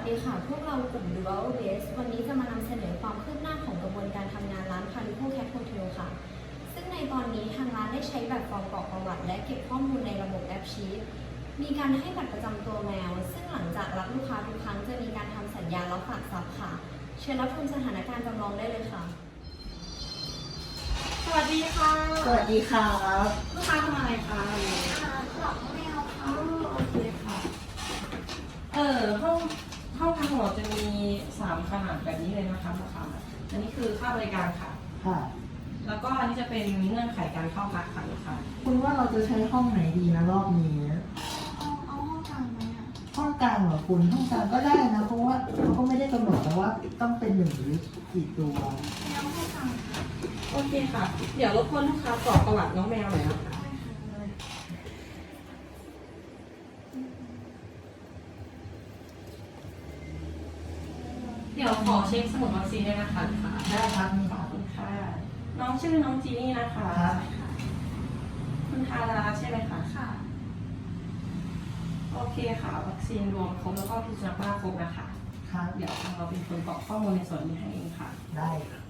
สดีค่ะ พวกเรากลุ่ม Dual Base วันนี้จะมานำเสนอความคืบหน้าของกระบวนการทำงานร้าน Calico Cat Hotel ค่ะ ซึ่งในตอนนี้ทางร้านได้ใช้แบบฟอร์มกรอกประวัติ และเก็บข้อมูลในระบบแอปชีตมีการให้บัตรประจำตัวแมว ซึ่งหลังจากรับลูกค้าทุกครั้งจะมีการทำสัญญารับฝากทรัพย์ค่ะ เชิญรับชมสถานการณ์จำลองได้เลยค่ะ สวัสดีค่ะ สวัสดีครับ ลูกค้าทำอะไรคะ กรอกแมวค่ะ อ๋อโอเคค่ะ เออห้อง ห้องพักของเราจะมีสามขนาดแบบนี้เลยนะคะลูกค้าอันนี้คือค่าบริการค่ะ ค่ะ แล้วก็อันนี้จะเป็นเงื่อนไขการเข้าพักค่ะลูกค้าคุณว่าเราจะใช้ห้องไหนดีนะรอบนี้ เอาเอาห้องกลางไหมอะห้องกลางเหรอคุณห้องกลางก็ได้นะเพราะว่าเขาก็ไม่ได้กำหนดแต่ว่าต้องเป็นหนึ่งหรือกี่ตัวแล้วห้องกลาง โอเคค่ะ เดี๋ยวรบกวนลูกค้ากรอกประวัติน้องแมวหน่อยนะคะ ดี๋ยวขอเช็คสมุดวัคซีนด้วยนะคะลูกค้าได้ครับนี่ขคอบรับคุณค่ะ น้องชื่อน้องจีนี่นะคะ ครับคุณทาราใช่ไหมคะ ค่ะ โอเคค่ะ วัคซีนรวมครบแล้วก็พิจารณาครบนะคะ ครับเดี๋ยวทางเราเป็นคนกรอกข้อมูลในส่วนนี้ให้เองค่ะ ได้ครับ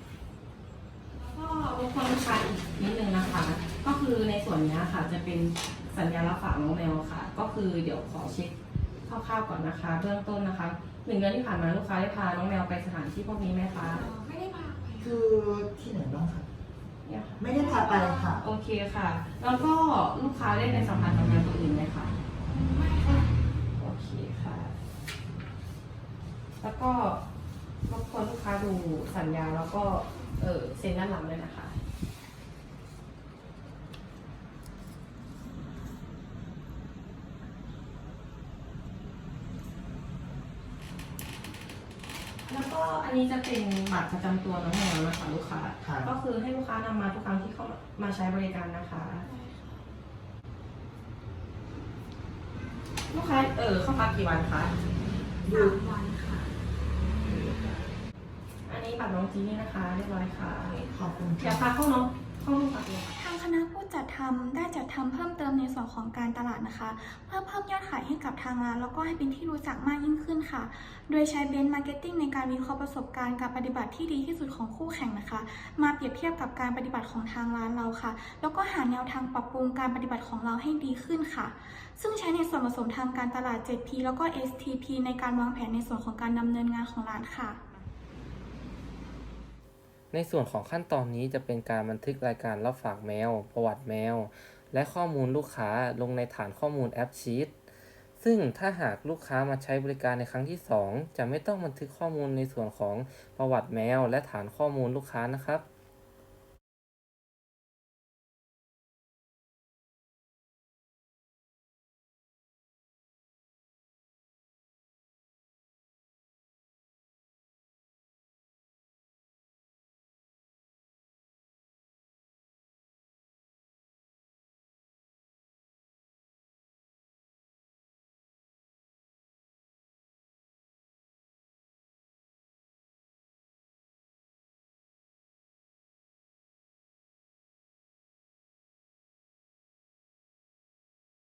แล้วก็รบกวนลูกค้าอีกนิดนึงนะคะ ก็คือในส่วนนี้ค่ะจะเป็นสัญญารับฝากน้องแมวค่ะ ก็คือเดี๋ยวขอเช็ค คร่าวๆก่อนนะคะ เบื้องต้นนะคะหนึ่งเดือนที่ผ่านมาลูกค้าได้พาน้องแมวไปสถานที่พวกนี้ไหมคะไม่ได้พาไปคือที่ไหนบ้างครับเนี่ยค่ะไม่ได้พาไปค่ะ โอเคค่ะ แล้วก็ลูกค้าได้ในสัมพันธ์กับแมวตัวอื่นไหมคะไม่ค่ะโอเคค่ะ แล้วก็รบกวนลูกค้าดูสัญญาแล้วก็เออเซ็นด้านหลังเลยนะคะ แล้วก็ อันนี้จะเป็นบัตรประจำตัวน้องแมวนะคะลูกค้า ครับ ก็คือให้ลูกค้านำมาทุกครั้งที่เข้ามาใช้บริการนะคะ ลูกค้าเออเข้าพักกี่วันคะ สามวันค่ะ อันนี้บัตรน้องจีนี่นะคะเรียบร้อยค่ะขอบคุณคเดี๋ยรัวบพาเข้าน้องเข้องพักเลยค่ะทางคณะผู้จัดทำได้จัดทำเพิ่มเติมในส่วนของการตลาดนะคะ เพื่อเพิ่มยอดขายให้กับทางร้าน แล้วก็ให้เป็นที่รู้จักมากยิ่งขึ้นค่ะ โดยใช้เบนซ์มาร์เก็ตติ้งในการวิเคราะห์ประสบการณ์การปฏิบัติที่ดีที่สุดของคู่แข่งนะคะ มาเปรียบเทียบกับการปฏิบัติของทางร้านเราค่ะ แล้วก็หาแนวทางปรับปรุงการปฏิบัติของเราให้ดีขึ้นค่ะ ซึ่งใช้ในส่วนผสมทางการตลาด 7P แล้วก็ STP ในการวางแผนในส่วนของการดำเนินงานของร้านค่ะ ในส่วนของขั้นตอนนี้จะเป็นการบันทึกรายการรับฝากแมว ประวัติแมว และข้อมูลลูกค้าลงในฐานข้อมูลแอปชีตซึ่งถ้าหากลูกค้ามาใช้บริการในครั้งที่ 2 จะไม่ต้องบันทึกข้อมูลในส่วนของประวัติแมว และฐานข้อมูลลูกค้านะครับ